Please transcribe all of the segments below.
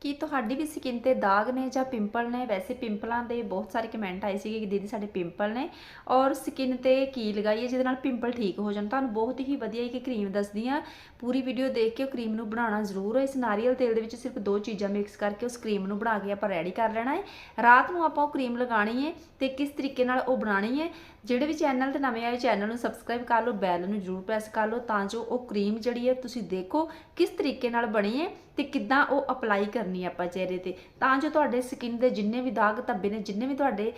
ਕੀ ਤੁਹਾਡੀ ਵੀ ਸਕਿਨ ਤੇ ਦਾਗ ਨੇ ਜਾਂ ਪਿੰਪਲ ਨੇ? ਵੈਸੇ ਪਿੰਪਲਾਂ ਦੇ ਬਹੁਤ ਸਾਰੇ ਕਮੈਂਟ ਆਏ ਸੀਗੇ ਕਿ ਦੀਦੀ ਸਾਡੇ ਪਿੰਪਲ ਨੇ ਔਰ ਸਕਿਨ ਤੇ ਕੀ ਲਗਾਈਏ ਜਿਹਦੇ ਨਾਲ ਪਿੰਪਲ ਠੀਕ ਹੋ ਜਾਣ। ਤੁਹਾਨੂੰ ਬਹੁਤ ਹੀ ਵਧੀਆ ਇੱਕ ਕਰੀਮ ਦੱਸਦੀ ਆ ਪੂਰੀ ਵੀਡੀਓ ਦੇਖ ਕੇ ਉਹ ਕਰੀਮ ਨੂੰ ਬਣਾਉਣਾ ਜ਼ਰੂਰ ਹੈ। ਇਸ ਨਾਰੀਅਲ ਤੇਲ ਦੇ ਵਿੱਚ ਸਿਰਫ ਦੋ ਚੀਜ਼ਾਂ ਮਿਕਸ ਕਰਕੇ ਉਸ ਕਰੀਮ ਨੂੰ ਬਣਾ ਕੇ ਆਪਾਂ ਰੈਡੀ ਕਰ ਲੈਣਾ ਹੈ। ਰਾਤ ਨੂੰ ਆਪਾਂ ਉਹ ਕਰੀਮ ਲਗਾਣੀ ਹੈ ਤੇ ਕਿਸ ਤਰੀਕੇ ਨਾਲ ਉਹ ਬਣਾਣੀ ਹੈ, ਜਿਹੜੇ ਵੀ ਚੈਨਲ ਤੇ ਨਵੇਂ ਆਏ ਚੈਨਲ ਨੂੰ ਸਬਸਕ੍ਰਾਈਬ ਕਰ ਲਓ, ਬੈਲ ਨੂੰ ਜਰੂਰ ਪ੍ਰੈਸ ਕਰ ਲਓ ਤਾਂ ਜੋ ਉਹ ਕਰੀਮ ਜਿਹੜੀ ਹੈ ਤੁਸੀਂ ਦੇਖੋ ਕਿਸ ਤਰੀਕੇ ਨਾਲ ਬਣੀ ਹੈ। ਤੇ ਕਿੱਦਾਂ ਉਹ ਅਪਲਾਈ ਕਰਨੀ ਆਪਾਂ ਚਿਹਰੇ ਤੇ? ਤਾਂ ਜੋ ਤੁਹਾਡੇ ਸਕਿਨ ਦੇ ਜਿੰਨੇ ਵੀ ਦਾਗ ਧੱਬੇ ਨੇ, ਜਿੰਨੇ ਵੀ ਤੁਹਾਡੇ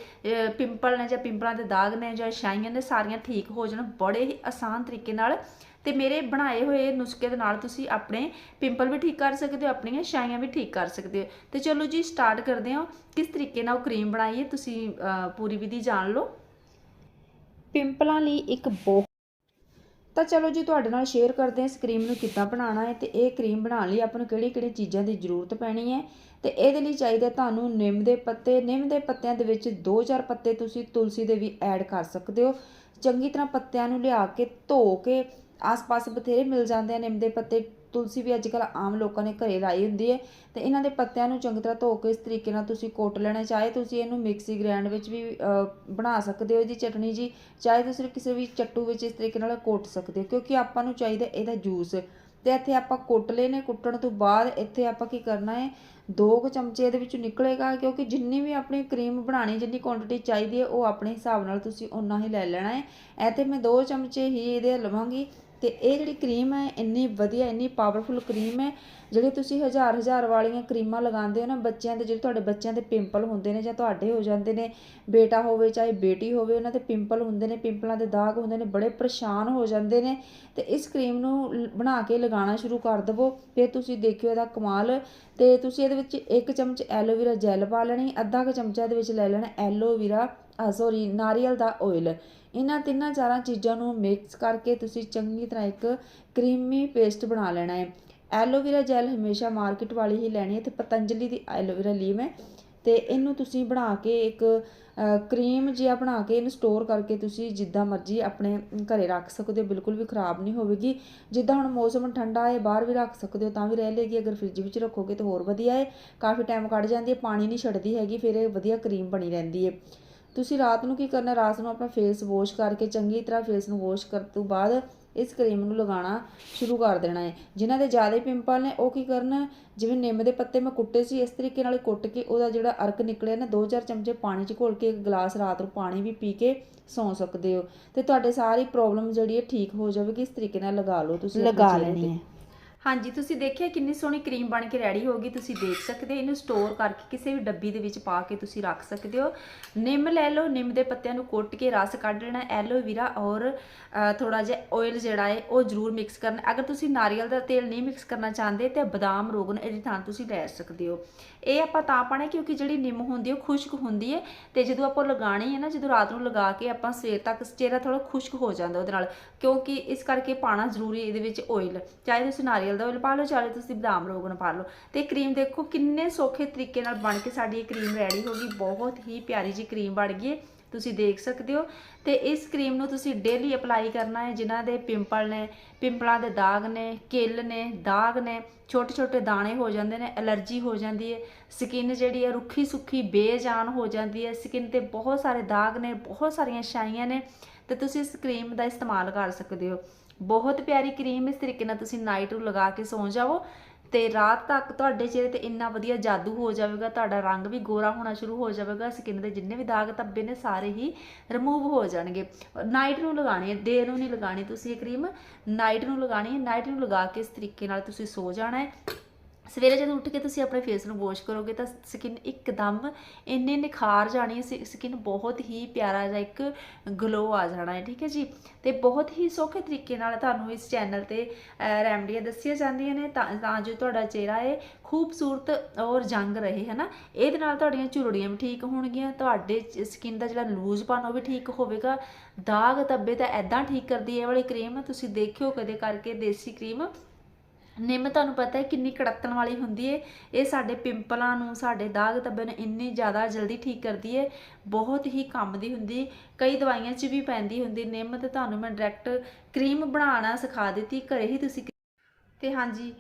ਪਿੰਪਲ ਨੇ ਜਾਂ ਪਿੰਪਲਾਂ ਦੇ ਦਾਗ ਨੇ ਜਾਂ ਛਾਈਆਂ ਨੇ, ਸਾਰੀਆਂ ਠੀਕ ਹੋ ਜਾਣ, ਬੜੇ ਹੀ ਆਸਾਨ ਤਰੀਕੇ ਨਾਲ। ਤੇ ਮੇਰੇ ਬਣਾਏ ਹੋਏ ਨੁਸਖੇ ਦੇ ਨਾਲ ਤੁਸੀਂ ਆਪਣੇ ਪਿੰਪਲ ਵੀ ਠੀਕ ਕਰ ਸਕਦੇ ਹੋ, ਆਪਣੀਆਂ ਛਾਈਆਂ ਵੀ ਠੀਕ ਕਰ ਸਕਦੇ ਹੋ। ਤੇ ਚਲੋ ਜੀ ਸਟਾਰਟ ਕਰਦੇ ਹਾਂ। ਕਿਸ ਤਰੀਕੇ ਨਾਲ ਉਹ ਕਰੀਮ ਬਣਾਈਏ, ਤੁਸੀਂ ਪੂਰੀ ਵਿਧੀ ਜਾਣ ਲਓ। ਪਿੰਪਲਾਂ ਲਈ ਇੱਕ ਬਹੁਤ ਤਾਂ ਚਲੋ ਜੀ ਤੁਹਾਡੇ ਨਾਲ ਸ਼ੇਅਰ ਕਰਦੇ ਹਾਂ ਇਸ ਕਰੀਮ ਨੂੰ ਕਿੱਦਾਂ ਬਣਾਉਣਾ ਹੈ ਤੇ ਇਹ ਕਰੀਮ ਬਣਾਉਣ ਲਈ ਆਪਾਂ ਨੂੰ ਕਿਹੜੀ ਕਿਹੜੀ ਚੀਜ਼ਾਂ ਦੀ ਜ਼ਰੂਰਤ ਪੈਣੀ ਹੈ ਤੇ ਇਹਦੇ ਲਈ ਚਾਹੀਦਾ ਤੁਹਾਨੂੰ ਨਿੰਮ ਦੇ ਪੱਤੇ, ਨਿੰਮ ਦੇ ਪੱਤਿਆਂ ਦੇ ਵਿੱਚ 2-4 ਪੱਤੇ ਤੁਸੀਂ ਤੁਲਸੀ ਦੇ ਵੀ ਐਡ ਕਰ ਸਕਦੇ ਹੋ। ਚੰਗੀ ਤਰ੍ਹਾਂ ਪੱਤਿਆਂ ਨੂੰ ਲਿਆ ਕੇ ਧੋ ਕੇ ਆਸ-ਪਾਸ ਬਥੇਰੇ ਮਿਲ ਜਾਂਦੇ ਆ ਨਿੰਮ ਦੇ ਪੱਤੇ। ਤੁਲਸੀ ਵੀ ਅੱਜ ਅੱਜਕੱਲ ਆਮ ਲੋਕਾਂ ਨੇ ਘਰੇ ਲਾਈ ਹੁੰਦੀ ਹੈ ਤੇ ਇਹਨਾਂ ਦੇ ਪੱਤਿਆਂ ਨੂੰ ਚੰਗੀ ਤਰ੍ਹਾਂ ਧੋ ਕੇ ਇਸ ਤਰੀਕੇ ਨਾਲ ਤੁਸੀਂ ਕੁੱਟ ਲੈਣਾ, ਚਾਹੇ ਤੁਸੀਂ ਇਹਨੂੰ ਮਿਕਸੀ ਗ੍ਰੈਂਡ ਵਿੱਚ ਵੀ ਬਣਾ ਸਕਦੇ ਹੋ ਇਹਦੀ ਚਟਨੀ ਜੀ, ਚਾਹੇ ਤੁਸੀਂ ਕਿਸੇ ਵੀ ਚੱਟੂ ਵਿੱਚ ਇਸ ਤਰੀਕੇ ਨਾਲ ਕੁੱਟ ਸਕਦੇ ਹੋ, ਕਿਉਂਕਿ ਆਪਾਂ ਨੂੰ ਚਾਹੀਦਾ ਇਹਦਾ ਜੂਸ। ਤੇ ਇੱਥੇ ਆਪਾਂ ਕੁੱਟ ਲਏ ਨੇ, ਕੁੱਟਣ ਤੋਂ ਬਾਅਦ ਇੱਥੇ ਆਪਾਂ ਕੀ ਕਰਨਾ ਹੈ, ਦੋ ਕੁ ਚਮਚੇ ਇਹਦੇ ਵਿੱਚੋਂ ਨਿਕਲੇਗਾ, ਕਿਉਂਕਿ ਜਿੰਨੀ ਵੀ ਆਪਣੀ ਕਰੀਮ ਬਣਾਣੀ ਜਿੰਨੀ ਕੁਆਂਟੀਟੀ ਚਾਹੀਦੀ ਹੈ, ਉਹ ਆਪਣੇ ਹਿਸਾਬ ਨਾਲ ਤੁਸੀਂ ਓਨਾ ਹੀ ਲੈ ਲੈਣਾ ਹੈ। ਇੱਥੇ ਮੈਂ ਦੋ ਚਮਚੇ ਹੀ ਇਹਦੇ ਲਵਾਂਗੀ। ਤੇ ਇਹ ਜਿਹੜੀ ਕਰੀਮ ਹੈ, ਇੰਨੀ ਵਧੀਆ, ਇੰਨੀ ਪਾਵਰਫੁਲ ਕਰੀਮ ਹੈ, ਜਿਹੜੇ ਤੁਸੀਂ ਹਜ਼ਾਰ ਹਜ਼ਾਰ ਵਾਲੀਆਂ ਕਰੀਮਾਂ ਲਗਾਉਂਦੇ ਹੋ ਨਾ, ਬੱਚਿਆਂ ਦੇ, ਜਿਹੜੇ ਤੁਹਾਡੇ ਬੱਚਿਆਂ ਦੇ ਪਿੰਪਲ ਹੁੰਦੇ ਨੇ ਜਾਂ ਤੁਹਾਡੇ ਹੋ ਜਾਂਦੇ ਨੇ, ਬੇਟਾ ਹੋਵੇ, ਚਾਹੇ ਬੇਟੀ ਹੋਵੇ, ਉਹਨਾਂ ਦੇ ਪਿੰਪਲ ਹੁੰਦੇ ਨੇ ਪਿੰਪਲਾਂ ਦੇ ਦਾਗ ਹੁੰਦੇ ਨੇ, ਬੜੇ ਪਰੇਸ਼ਾਨ ਹੋ ਜਾਂਦੇ ਨੇ, ਤੇ ਇਸ ਕਰੀਮ ਨੂੰ ਲ- ਬਣਾ ਕੇ ਲਗਾਉਣਾ ਸ਼ੁਰੂ ਕਰ ਦਵੋ, ਫਿਰ ਤੁਸੀਂ ਦੇਖਿਓ ਇਹਦਾ ਕਮਾਲ, ਤੇ ਤੁਸੀਂ ਇਹਦੇ ਵਿੱਚ ਇੱਕ ਚਮਚ ਐਲੋਵੇਰਾ ਜੈਲ ਪਾ ਲੈਣੀ, ਅੱਧਾ ਕੁ ਚਮਚਾ ਇਹਦੇ ਵਿੱਚ ਲੈ ਲੈਣਾ ਐਲੋਵੇਰਾ ਸੌਰੀ ਨਾਰੀਅਲ ਦਾ ਆਇਲ ਇਹਨਾਂ ਤਿੰਨਾਂ ਚਾਰਾਂ ਚੀਜ਼ਾਂ ਨੂੰ ਮਿਕਸ ਕਰਕੇ ਤੁਸੀਂ ਚੰਗੀ ਤਰ੍ਹਾਂ ਇੱਕ ਕਰੀਮੀ ਪੇਸਟ ਬਣਾ ਲੈਣਾ ਹੈ। ਐਲੋਵੇਰਾ ਜੈਲ ਹਮੇਸ਼ਾ ਮਾਰਕੀਟ ਵਾਲੀ ਹੀ ਲੈਣੀ ਹੈ ਤੇ ਪਤੰਜਲੀ ਦੀ ਐਲੋਵੇਰਾ ਲੀਵ ਹੈ ਤੇ ਇਹਨੂੰ ਤੁਸੀਂ ਬਣਾ ਕੇ ਇੱਕ ਕਰੀਮ ਜਿਹਾ ਬਣਾ ਕੇ ਇਹਨੂੰ ਸਟੋਰ ਕਰਕੇ ਤੁਸੀਂ ਜਿੱਦਾਂ ਮਰਜ਼ੀ ਆਪਣੇ ਘਰੇ ਰੱਖ ਸਕਦੇ ਹੋ, ਬਿਲਕੁਲ ਵੀ ਖਰਾਬ ਨਹੀਂ ਹੋਵੇਗੀ। ਜਿੱਦਾਂ ਹੁਣ ਮੌਸਮ ਠੰਡਾ ਹੈ, ਬਾਹਰ ਵੀ ਰੱਖ ਸਕਦੇ ਹੋ, ਤਾਂ ਵੀ ਰਹਿ ਲੇਗੀ, ਅਗਰ ਫ੍ਰਿਜ ਵਿੱਚ ਰੱਖੋਗੇ ਤਾਂ ਹੋਰ ਵਧੀਆ ਹੈ। ਕਾਫੀ ਟਾਈਮ ਕੱਢ ਜਾਂਦੀ ਹੈ, ਪਾਣੀ ਨਹੀਂ ਛੱਡਦੀ ਹੈਗੀ, ਫਿਰ ਇਹ ਵਧੀਆ ਕਰੀਮ ਬਣੀ ਰਹਿੰਦੀ ਹੈ। ਤੁਸੀਂ ਰਾਤ ਨੂੰ ਕੀ ਕਰਨਾ ਰਾਤ ਨੂੰ ਆਪਣਾ ਫੇਸ ਵਾਸ਼ ਕਰਕੇ ਚੰਗੀ ਤਰ੍ਹਾਂ ਫੇਸ ਨੂੰ ਵਾਸ਼ ਕਰਨ ਤੋਂ ਬਾਅਦ ਇਸ ਕਰੀਮ ਨੂੰ ਲਗਾਉਣਾ ਸ਼ੁਰੂ ਕਰ ਦੇਣਾ ਹੈ। ਜਿਨ੍ਹਾਂ ਦੇ ਜ਼ਿਆਦਾ ਪਿੰਪਲ ਨੇ ਉਹ ਕੀ ਕਰਨ? ਜਿਵੇਂ ਨਿੰਮ ਦੇ ਪੱਤੇ ਮੈਂ ਕੁੱਟੇ ਸੀ ਇਸ ਤਰੀਕੇ ਨਾਲ ਕੁੱਟ ਕੇ ਉਹਦਾ ਜਿਹੜਾ ਅਰਕ ਨਿਕਲਿਆ ਨਾ 2-4 ਚਮਚੇ ਪਾਣੀ 'ਚ ਘੋਲ ਕੇ ਇੱਕ ਗਲਾਸ ਰਾਤ ਨੂੰ ਪਾਣੀ ਵੀ ਪੀ ਕੇ ਸੌਂ ਸਕਦੇ ਹੋ। ਤੇ ਤੁਹਾਡੇ ਸਾਰੀ ਪ੍ਰੋਬਲਮ ਜਿਹੜੀ ਹੈ ਠੀਕ ਹੋ ਜਾਵੇਗੀ ਇਸ ਤਰੀਕੇ ਨਾਲ ਲਗਾ ਲਓ ਤੁਸੀਂ ਲਗਾ ਲੈਣੀ। ਹੈ। ਹਾਂਜੀ, ਤੁਸੀਂ ਦੇਖਿਆ ਕਿੰਨੀ ਸੋਹਣੀ ਕਰੀਮ ਬਣ ਕੇ ਰੈਡੀ ਹੋ ਗਈ, ਤੁਸੀਂ ਦੇਖ ਸਕਦੇ ਹੋ, ਇਹਨੂੰ ਸਟੋਰ ਕਰਕੇ ਕਿਸੇ ਵੀ ਡੱਬੀ ਦੇ ਵਿੱਚ ਪਾ ਕੇ ਤੁਸੀਂ ਰੱਖ ਸਕਦੇ ਹੋ। ਨਿੰਮ ਲੈ ਲਓ, ਨਿੰਮ ਦੇ ਪੱਤਿਆਂ ਨੂੰ ਕੁੱਟ ਕੇ ਰਸ ਕੱਢ ਲੈਣਾ ਐਲੋਵੀਰਾ ਔਰ ਥੋੜਾ ਜਿਹਾ ਆਇਲ ਜਿਹੜਾ ਹੈ, ਉਹ ਜ਼ਰੂਰ ਮਿਕਸ ਕਰਨਾ। ਅਗਰ ਤੁਸੀਂ ਨਾਰੀਅਲ ਦਾ ਤੇਲ ਨਹੀਂ ਮਿਕਸ ਕਰਨਾ ਚਾਹੁੰਦੇ, ਤੇ ਬਦਾਮ ਰੋਗਨ ਇਹਦੀ ਥਾਂ ਤੁਸੀਂ ਲੈ ਸਕਦੇ ਹੋ। ਇਹ ਆਪਾਂ ਤਾਂ ਪਾਣਾ ਕਿਉਂਕਿ ਜਿਹੜੀ ਨਿੰਮ ਹੁੰਦੀ ਹੈ, ਉਹ ਖੁਸ਼ਕ ਹੁੰਦੀ ਹੈ, ਤੇ ਜਦੋਂ ਆਪਾਂ ਲਗਾਣੀ ਹੈ ਨਾ, ਜਦੋਂ ਰਾਤ ਨੂੰ ਲਗਾ ਕੇ ਆਪਾਂ ਸਵੇਰ ਤੱਕ ਚਿਹਰਾ ਥੋੜਾ ਖੁਸ਼ਕ ਹੋ ਜਾਂਦਾ ਉਹਦੇ ਨਾਲ, ਕਿਉਂਕਿ ਇਸ ਕਰਕੇ ਪਾਣਾ ਜ਼ਰੂਰੀ ਇਹਦੇ ਵਿੱਚ ਆਇਲ ਚਾਹੇ ਤੁਸੀਂ ਨਾਰੀਅਲ ਦਾ ਆਇਲ ਪਾ ਲਓ, ਚਾਹੇ ਤੁਸੀਂ ਬਦਾਮ ਰੋਗਨ ਪਾ ਲਓ। ਤੇ ਕਰੀਮ ਦੇਖੋ, ਕਿੰਨੇ ਸੌਖੇ ਤਰੀਕੇ ਨਾਲ ਬਣ ਕੇ ਸਾਡੀ ਇਹ ਕਰੀਮ ਰੈਡੀ ਹੋ ਗਈ। ਬਹੁਤ ਹੀ ਪਿਆਰੀ ਜੀ ਕਰੀਮ ਬਣ ਗਈ ਹੈ ਤੁਸੀਂ ਦੇਖ ਸਕਦੇ ਹੋ। ਤੇ ਇਸ ਕਰੀਮ ਨੂੰ ਤੁਸੀਂ ਡੇਲੀ ਅਪਲਾਈ ਕਰਨਾ ਹੈ ਜਿਨ੍ਹਾਂ ਦੇ ਪਿੰਪਲ ਨੇ ਪਿੰਪਲਾਂ ਦੇ ਦਾਗ ਨੇ, ਕਿੱਲ ਨੇ, ਦਾਗ ਨੇ ਛੋਟੇ ਛੋਟੇ ਦਾਣੇ ਹੋ ਜਾਂਦੇ ਨੇ, ਐਲਰਜੀ ਹੋ ਜਾਂਦੀ ਹੈ ਸਕਿਨ ਜਿਹੜੀ ਹੈ ਰੁੱਖੀ ਸੁੱਖੀ ਬੇਜਾਨ ਹੋ ਜਾਂਦੀ ਹੈ ਸਕਿਨ ਤੇ ਬਹੁਤ ਸਾਰੇ ਦਾਗ ਨੇ, ਬਹੁਤ ਸਾਰੀਆਂ ਛਾਈਆਂ ਨੇ। ਤੇ ਤੁਸੀਂ ਇਸ ਕਰੀਮ ਦਾ ਇਸਤੇਮਾਲ ਕਰ ਸਕਦੇ ਹੋ। ਬਹੁਤ ਪਿਆਰੀ ਕਰੀਮ ਇਸ ਤਰੀਕੇ ਨਾਲ ਤੁਸੀਂ ਨਾਈਟ ਨੂੰ ਲਗਾ ਕੇ ਸੌਂ ਜਾਵੋ ਤੇ ਰਾਤ ਤੱਕ ਤੁਹਾਡੇ ਚਿਹਰੇ ਤੇ ਇੰਨਾ ਵਧੀਆ ਜਾਦੂ ਹੋ ਜਾਵੇਗਾ, ਤੁਹਾਡਾ ਰੰਗ ਵੀ ਗੋਰਾ ਹੋਣਾ ਸ਼ੁਰੂ ਹੋ ਜਾਵੇਗਾ ਸਕਿਨ ਦੇ ਜਿੰਨੇ ਵੀ ਦਾਗ ਧੱਬੇ ਨੇ ਸਾਰੇ ਹੀ ਰਿਮੂਵ ਹੋ ਜਾਣਗੇ। ਨਾਈਟ ਨੂੰ ਲਗਾਣੀ ਹੈ, ਦੇਰ ਨੂੰ ਨਹੀਂ ਲਗਾਣੀ ਤੁਸੀਂ ਇਹ ਕਰੀਮ ਨਾਈਟ ਨੂੰ ਲਗਾਣੀ ਹੈ ਨਾਈਟ ਨੂੰ ਲਗਾ ਕੇ ਇਸ ਤਰੀਕੇ ਨਾਲ ਤੁਸੀਂ ਸੋ ਜਾਣਾ ਹੈ। ਸਵੇਰੇ ਜਦੋਂ ਉੱਠ ਕੇ ਤੁਸੀਂ ਆਪਣੇ ਫੇਸ ਨੂੰ ਵਾਸ਼ ਕਰੋਗੇ ਤਾਂ ਸਕਿਨ ਇੱਕਦਮ ਇੰਨੇ ਨਿਖਾਰ ਜਾਣੀ ਹੈ ਸਕਿਨ ਬਹੁਤ ਹੀ ਪਿਆਰਾ ਜਿਹਾ ਇੱਕ ਗਲੋ ਆ ਜਾਣਾ ਹੈ, ਠੀਕ ਹੈ ਜੀ? ਤੇ ਬਹੁਤ ਹੀ ਸੌਖੇ ਤਰੀਕੇ ਨਾਲ ਤੁਹਾਨੂੰ ਇਸ ਚੈਨਲ ਤੇ ਰੈਮਡੀਆਂ ਦੱਸੀਆਂ ਜਾਂਦੀਆਂ ਨੇ ਤਾਂ ਤਾਂ ਜੋ ਤੁਹਾਡਾ ਚਿਹਰਾ ਹੈ ਖੂਬਸੂਰਤ ਔਰ ਜੰਗ ਰਹੇ ਹੈ ਨਾ ਇਹਦੇ ਨਾਲ ਤੁਹਾਡੀਆਂ ਝੁਰੜੀਆਂ ਵੀ ਠੀਕ ਹੋਣਗੀਆਂ, ਤੁਹਾਡੇ ਸਕਿਨ ਦਾ ਜਿਹੜਾ ਲੂਜ਼ਪਨ ਉਹ ਵੀ ਠੀਕ ਹੋਵੇਗਾ ਦਾਗ ਧੱਬੇ ਤਾਂ ਐਦਾਂ ਠੀਕ ਕਰਦੀ ਹੈ, ਇਹ ਵਾਲੀ ਕਰੀਮ ਤੁਸੀਂ ਦੇਖਿਓ ਕਦੇ ਕਰਕੇ ਦੇਸੀ ਕਰੀਮ ਨਿੰਮ ਤੁਹਾਨੂੰ ਪਤਾ ਹੈ ਕਿੰਨੀ ਕੜੱਤਣ ਵਾਲੀ ਹੁੰਦੀ ਹੈ ਇਹ ਸਾਡੇ ਪਿੰਪਲਾਂ ਨੂੰ, ਸਾਡੇ ਦਾਗ ਧੱਬੇ ਨੂੰ ਇੰਨੀ ਜ਼ਿਆਦਾ ਜਲਦੀ ਠੀਕ ਕਰਦੀ ਹੈ ਬਹੁਤ ਹੀ ਕੰਮ ਦੀ ਹੁੰਦੀ। ਕਈ ਦਵਾਈਆਂ 'ਚ ਵੀ ਪੈਂਦੀ ਹੁੰਦੀ। ਨਿੰਮ ਤੇ ਤੁਹਾਨੂੰ ਮੈਂ ਡਾਇਰੈਕਟ ਕਰੀਮ ਬਣਾਉਣਾ ਸਿਖਾ ਦਿੱਤੀ। ਘਰੇ ਹੀ ਤੁਸੀਂ ਤੇ ਹਾਂਜੀ,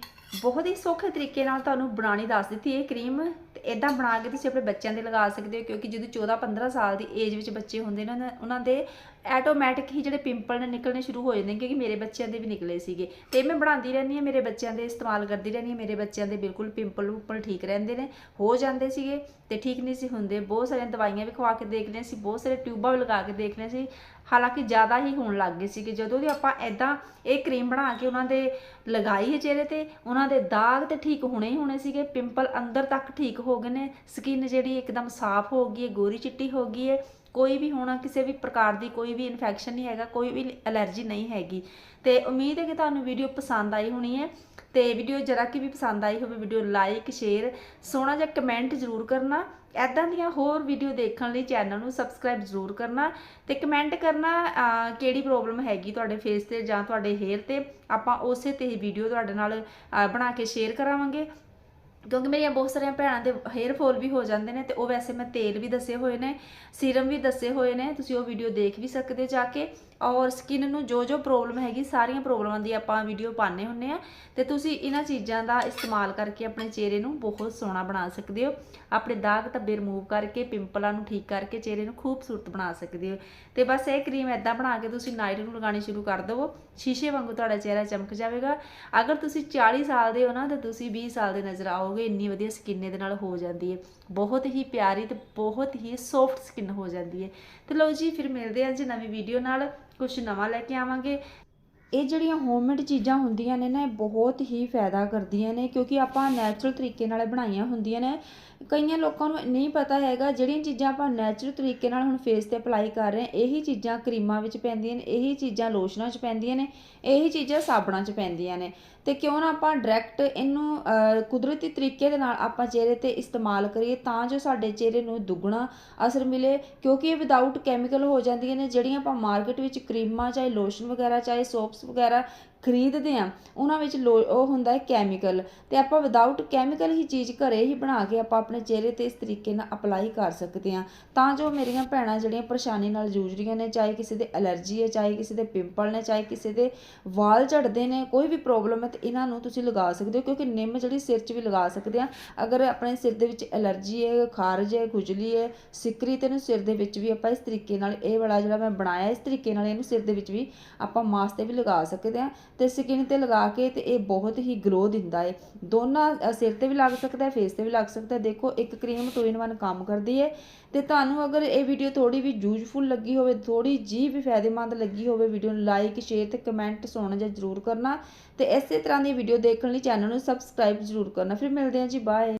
ਬਹੁਤ ਹੀ ਸੌਖੇ ਤਰੀਕੇ ਨਾਲ ਤੁਹਾਨੂੰ ਬਣਾਉਣੀ ਦੱਸ ਦਿੱਤੀ ਇਹ ਕਰੀਮ ਇਦਾਂ ਬਣਾ ਕੇ ਤੁਸੀਂ ਆਪਣੇ ਬੱਚਿਆਂ ਦੇ ਲਗਾ ਸਕਦੇ ਹੋ, ਕਿਉਂਕਿ ਜਦੋਂ 14 15 ਸਾਲ ਦੀ ਏਜ ਵਿੱਚ ਬੱਚੇ ਹੁੰਦੇ ਨੇ, ਉਹਨਾਂ- ਦੇ ਆਟੋਮੈਟਿਕ ਹੀ ਜਿਹੜੇ ਪਿੰਪਲ ਨੇ ਨਿਕਲਣੇ ਸ਼ੁਰੂ ਹੋ ਜਾਂਦੇ ਨੇ, ਕਿਉਂਕਿ ਮੇਰੇ ਬੱਚਿਆਂ ਦੇ ਵੀ ਨਿਕਲੇ ਸੀਗੇ। ਤੇ ਮੈਂ ਬਣਾਉਂਦੀ ਰਹਿੰਦੀ ਹਾਂ, ਮੇਰੇ ਬੱਚਿਆਂ ਦੇ ਇਸਤੇਮਾਲ ਕਰਦੀ ਰਹਿੰਦੀ ਹਾਂ, ਮੇਰੇ ਬੱਚਿਆਂ ਦੇ ਬਿਲਕੁਲ ਪਿੰਪਲ ਉੱਪਲ ਠੀਕ ਰਹਿੰਦੇ ਨੇ, ਹੋ ਜਾਂਦੇ ਸੀਗੇ ਤੇ ਠੀਕ ਨਹੀਂ ਸੀ ਹੁੰਦੇ। ਬਹੁਤ ਸਾਰੀਆਂ ਦਵਾਈਆਂ ਵੀ ਖਵਾ ਕੇ ਦੇਖ ਲਿਆ ਸੀ, ਬਹੁਤ ਸਾਰੇ ਟਿਊਬਾਂ ਵੀ ਲਗਾ ਕੇ ਦੇਖ ਲਿਆ ਸੀ। ਹਾਲਾਂਕਿ ਜ਼ਿਆਦਾ ਹੀ ਹੋਣ ਲੱਗ ਗਏ ਸੀ ਕਿ ਜਦੋਂ ਦੀ ਆਪਾਂ ਐਦਾਂ ਇਹ ਕਰੀਮ ਬਣਾ ਕੇ ਉਹਨਾਂ ਦੇ ਲਗਾਈ ਹੈ ਚਿਹਰੇ ਤੇ, ਉਹਨਾਂ ਦੇ ਦਾਗ ਤੇ ਠੀਕ ਹੋਣੇ ਹੀ ਹੋਣੇ ਸੀਗੇ। ਪਿੰਪਲ ਅੰਦਰ ਤੱਕ ਠੀਕ ਹੋ ਗਏ ਨੇ। ਸਕਿਨ ਜਿਹੜੀ ਇੱਕਦਮ ਸਾਫ਼ ਹੋ ਗਈ ਹੈ, ਗੋਰੀ ਚਿੱਟੀ ਹੋ ਗਈ ਹੈ। ਕੋਈ ਵੀ ਹੋਣਾ ਕਿਸੇ ਵੀ ਪ੍ਰਕਾਰ ਦੀ ਕੋਈ ਵੀ ਇਨਫੈਕਸ਼ਨ ਨਹੀਂ ਹੈਗਾ, ਕੋਈ ਵੀ ਐਲਰਜੀ ਨਹੀਂ ਹੈਗੀ। ਤੇ ਉਮੀਦ ਹੈ ਕਿ ਤੁਹਾਨੂੰ ਵੀਡੀਓ ਪਸੰਦ ਆਈ ਹੋਣੀ ਹੈ। ਤੇ ਵੀਡੀਓ ਜਰਾ ਕਿ ਵੀ ਪਸੰਦ ਆਈ ਹੋਵੇ ਵੀਡੀਓ ਲਾਈਕ ਸ਼ੇਅਰ ਸੋਹਣਾ ਜਿਹਾ ਕਮੈਂਟ ਜ਼ਰੂਰ ਕਰਨਾ। ਐਦਾਂ ਦੀਆਂ ਹੋਰ ਵੀਡੀਓ ਦੇਖਣ ਲਈ ਚੈਨਲ ਨੂੰ ਸਬਸਕ੍ਰਾਈਬ ਜ਼ਰੂਰ ਕਰਨਾ ਤੇ ਕਮੈਂਟ ਕਰਨਾ ਕਿਹੜੀ ਪ੍ਰੋਬਲਮ ਹੈਗੀ ਤੁਹਾਡੇ ਫੇਸ ਤੇ ਜਾਂ ਤੁਹਾਡੇ ਹੇਅਰ ਤੇ। ਆਪਾਂ ਉਸੇ ਤੇ ਹੀ ਵੀਡੀਓ ਤੁਹਾਡੇ ਨਾਲ ਬਣਾ ਕੇ ਸ਼ੇਅਰ ਕਰਾਵਾਂਗੇ। ਕਿਉਂਕਿ ਮੇਰੀਆਂ ਬਹੁਤ ਸਾਰੀਆਂ ਭੈਣਾਂ ਦੇ ਹੇਅਰ ਫੋਲ ਵੀ ਹੋ ਜਾਂਦੇ ਨੇ ਤੇ ਉਹ ਵੈਸੇ ਮੈਂ ਤੇਲ ਵੀ ਦੱਸੇ ਹੋਏ ਨੇ ਸੀਰਮ ਵੀ ਦੱਸੇ ਹੋਏ ਨੇ, ਤੁਸੀਂ ਉਹ ਵੀਡੀਓ ਦੇਖ ਵੀ ਸਕਦੇ ਜਾ ਕੇ। ਔਰ ਸਕਿਨ ਨੂੰ ਜੋ ਜੋ ਪ੍ਰੋਬਲਮ ਹੈਗੀ, ਸਾਰੀਆਂ ਪ੍ਰੋਬਲਮਾਂ ਦੀ ਆਪਾਂ ਵੀਡੀਓ ਪਾਣੇ ਹੁੰਨੇ ਆ ਤੇ ਤੁਸੀਂ ਇਹਨਾਂ ਚੀਜ਼ਾਂ ਦਾ ਇਸਤੇਮਾਲ ਕਰਕੇ ਆਪਣੇ ਚਿਹਰੇ ਨੂੰ ਬਹੁਤ ਸੋਹਣਾ ਬਣਾ ਸਕਦੇ ਹੋ। ਆਪਣੇ ਦਾਗ ਧੱਬੇ ਰਿਮੂਵ ਕਰਕੇ ਪਿੰਪਲਾਂ ਨੂੰ ਠੀਕ ਕਰਕੇ ਚਿਹਰੇ ਨੂੰ ਖੂਬਸੂਰਤ ਬਣਾ ਸਕਦੇ ਹੋ। ਤੇ ਬਸ ਇਹ ਕਰੀਮ ਐਦਾਂ ਬਣਾ ਕੇ ਤੁਸੀਂ ਨਾਈਟ ਨੂੰ ਲਗਾਉਣੀ ਸ਼ੁਰੂ ਕਰ ਦਿਓ ਸ਼ੀਸ਼ੇ ਵਾਂਗੂ ਤੁਹਾਡਾ ਚਿਹਰਾ ਚਮਕ ਜਾਵੇਗਾ। ਅਗਰ ਤੁਸੀਂ 40 ਸਾਲ ਦੇ ਹੋ ਨਾ, ਤਾਂ ਤੁਸੀਂ 20 ਸਾਲ ਦੇ ਨਜ਼ਰ ਆਓਗੇ, ਇੰਨੀ ਵਧੀਆ ਸਕਿਨ ਇਹਦੇ ਨਾਲ ਹੋ ਜਾਂਦੀ ਹੈ। ਬਹੁਤ ਹੀ ਪਿਆਰੀ ਤੇ ਬਹੁਤ ਹੀ ਸੌਫਟ ਸਕਿਨ ਹੋ ਜਾਂਦੀ ਹੈ। ਤੇ ਲਓ ਜੀ, ਫਿਰ ਮਿਲਦੇ ਹਾਂ ਜੀ ਨਵੀਂ ਵੀਡੀਓ ਨਾਲ। ਕੁਝ ਨਵਾਂ ਲੈ ਕੇ ਆਵਾਂਗੇ। ਇਹ ਜਿਹੜੀਆਂ ਹੋਮਮੇਡ ਚੀਜ਼ਾਂ ਹੁੰਦੀਆਂ ਨੇ ਨਾ, ਇਹ ਬਹੁਤ ਹੀ ਫਾਇਦਾ ਕਰਦੀਆਂ ਨੇ, ਕਿਉਂਕਿ ਆਪਾਂ ਨੈਚੁਰਲ ਤਰੀਕੇ ਨਾਲ ਬਣਾਈਆਂ ਹੁੰਦੀਆਂ ਨੇ। ਕਈਆਂ ਲੋਕਾਂ ਨੂੰ ਨਹੀਂ ਪਤਾ ਹੈਗਾ, ਜਿਹੜੀਆਂ ਚੀਜ਼ਾਂ ਆਪਾਂ ਨੈਚੁਰਲ ਤਰੀਕੇ ਨਾਲ ਹੁਣ ਫੇਸ ਤੇ ਅਪਲਾਈ ਕਰ ਰਹੇ ਹਾਂ, ਇਹੀ ਚੀਜ਼ਾਂ ਕਰੀਮਾਂ ਵਿੱਚ ਪੈਂਦੀਆਂ ਨੇ, ਇਹੀ ਚੀਜ਼ਾਂ ਲੋਸ਼ਨਾਂ 'ਚ ਪੈਂਦੀਆਂ ਨੇ, ਇਹੀ ਚੀਜ਼ਾਂ ਸਾਬਣਾਂ 'ਚ ਪੈਂਦੀਆਂ ਨੇ। ਤੇ ਕਿਉਂ ਨਾ ਆਪਾਂ ਡਾਇਰੈਕਟ ਇਹਨੂੰ ਕੁਦਰਤੀ ਤਰੀਕੇ ਦੇ ਨਾਲ ਆਪਾਂ ਚਿਹਰੇ ਤੇ ਇਸਤੇਮਾਲ ਕਰੀਏ ਤਾਂ ਜੋ ਸਾਡੇ ਚਿਹਰੇ ਨੂੰ ਦੁੱਗਣਾ ਅਸਰ ਮਿਲੇ, ਕਿਉਂਕਿ ਇਹ ਵਿਦਆਊਟ ਕੈਮੀਕਲ ਹੋ ਜਾਂਦੀਆਂ ਨੇ ਜਿਹੜੀਆਂ ਆਪਾਂ ਮਾਰਕੀਟ ਵਿੱਚ ਕਰੀਮਾਂ ਚਾਹੇ ਲੋਸ਼ਨ ਵਗੈਰਾ, ਚਾਹੇ ਸੋਪਸ ਵਗੈਰਾ ਖਰੀਦਦੇ ਆ, ਉਹਨਾਂ ਵਿੱਚ ਲੋ- ਉਹ ਹੁੰਦਾ ਹੈ ਕੈਮੀਕਲ ਤੇ ਆਪਾਂ ਵਿਦਆਊਟ ਕੈਮੀਕਲ ਹੀ ਚੀਜ਼ ਘਰੇ ਹੀ ਬਣਾ ਕੇ ਆਪਾਂ ਆਪਣੇ ਚਿਹਰੇ ਤੇ ਇਸ ਤਰੀਕੇ ਨਾਲ ਅਪਲਾਈ ਕਰ ਸਕਦੇ ਆ। ਤਾਂ ਜੋ ਮੇਰੀਆਂ ਭੈਣਾਂ ਜਿਹੜੀਆਂ ਪਰੇਸ਼ਾਨੀ ਨਾਲ ਜੂਝ ਰਹੀਆਂ ਨੇ, ਚਾਹੇ ਕਿਸੇ ਦੇ ਐਲਰਜੀ ਹੈ, ਚਾਹੇ ਕਿਸੇ ਦੇ ਪਿੰਪਲ ਨੇ, ਚਾਹੇ ਕਿਸੇ ਦੇ ਵਾਲ ਝੜਦੇ ਨੇ, ਕੋਈ ਵੀ ਪ੍ਰੋਬਲਮ ਹੈ ਤੇ ਇਹਨਾਂ ਨੂੰ ਤੁਸੀਂ ਲਗਾ ਸਕਦੇ ਹੋ, ਕਿਉਂਕਿ ਨਿੰਮ ਜਿਹੜੀ ਸਿਰ 'ਚ ਵੀ ਲਗਾ ਸਕਦੇ ਆ। ਅਗਰ ਆਪਣੇ ਸਿਰ ਦੇ ਵਿੱਚ ਐਲਰਜੀ ਹੈ, ਖਾਰਜ ਹੈ, ਖੁਜਲੀ ਹੈ, ਸਿਕਰੀ ਤੇ ਨੂੰ ਸਿਰ ਦੇ ਵਿੱਚ ਵੀ ਆਪਾਂ ਇਸ ਤਰੀਕੇ ਨਾਲ, ਇਹ ਵਾਲਾ ਜਿਹੜਾ ਮੈਂ ਬਣਾਇਆ, ਇਸ ਤਰੀਕੇ ਨਾਲ ਇਹਨੂੰ ਸਿਰ ਦੇ ਵਿੱਚ ਵੀ ਆਪਾਂ ਮਾਸ ਤੇ ਵੀ ਲਗਾ ਸਕਦੇ ਆ। ਤੇ ਸਕਿਨ ਤੇ ਲਗਾ ਕੇ ਤੇ ਇਹ ਬਹੁਤ ਹੀ ਗਲੋ ਦਿੰਦਾ ਹੈ ਦੋਨਾਂ ਸਿਰ ਤੇ ਵੀ ਲੱਗ ਸਕਦਾ ਹੈ ਫੇਸ ਤੇ ਵੀ ਲੱਗ ਸਕਦਾ। ਹੈ ਦੇਖੋ, ਇੱਕ ਕਰੀਮ ਟੂ ਇਨ ਵਨ ਕੰਮ ਕਰਦੀ ਹੈ ਤੇ ਤੁਹਾਨੂੰ ਅਗਰ ਇਹ ਵੀਡੀਓ ਥੋੜੀ ਵੀ ਯੂਜ਼ਫੁਲ ਲੱਗੀ ਹੋਵੇ ਥੋੜੀ ਜੀ ਵੀ ਫਾਇਦੇਮੰਦ ਲੱਗੀ ਹੋਵੇ ਵੀਡੀਓ ਨੂੰ ਲਾਈਕ ਸ਼ੇਅਰ ਤੇ ਕਮੈਂਟ ਸੋਣਾ ਜਿਹਾ ਜ਼ਰੂਰ ਕਰਨਾ। ਤੇ ਇਸੇ ਤਰ੍ਹਾਂ ਦੀ ਵੀਡੀਓ ਦੇਖਣ ਲਈ ਚੈਨਲ ਨੂੰ ਸਬਸਕ੍ਰਾਈਬ ਜ਼ਰੂਰ ਕਰਨਾ। ਫਿਰ ਮਿਲਦੇ ਹਾਂ ਜੀ ਬਾਏ